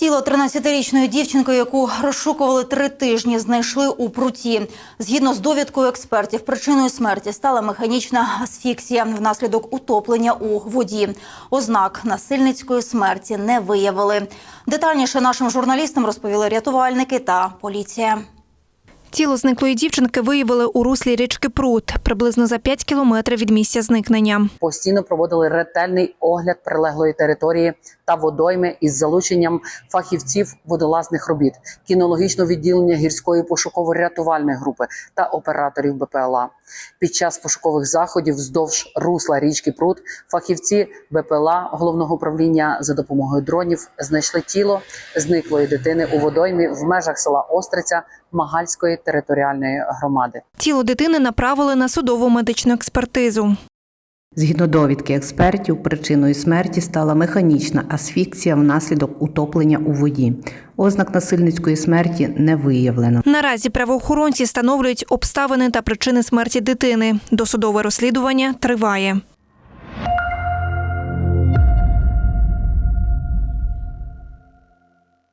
Тіло 13-річної дівчинки, яку розшукували три тижні, знайшли у пруті. Згідно з довідкою експертів, причиною смерті стала механічна асфіксія внаслідок утоплення у воді. Ознак насильницької смерті не виявили. Детальніше нашим журналістам розповіли рятувальники та поліція. Тіло зниклої дівчинки виявили у руслі річки Прут, приблизно за 5 кілометрів від місця зникнення. постійно проводили ретельний огляд прилеглої території та водойми із залученням фахівців водолазних робіт, кінологічного відділення гірської пошуково-рятувальної групи та операторів БПЛА. Під час пошукових заходів вздовж русла річки Прут фахівці БПЛА головного управління за допомогою дронів знайшли тіло зниклої дитини у водоймі в межах села Остриця Магальської територіальної громади. Тіло дитини направили на судову медичну експертизу. Згідно довідки експертів, причиною смерті стала механічна асфіксія внаслідок утоплення у воді. Ознак насильницької смерті не виявлено. Наразі правоохоронці встановлюють обставини та причини смерті дитини. Досудове розслідування триває.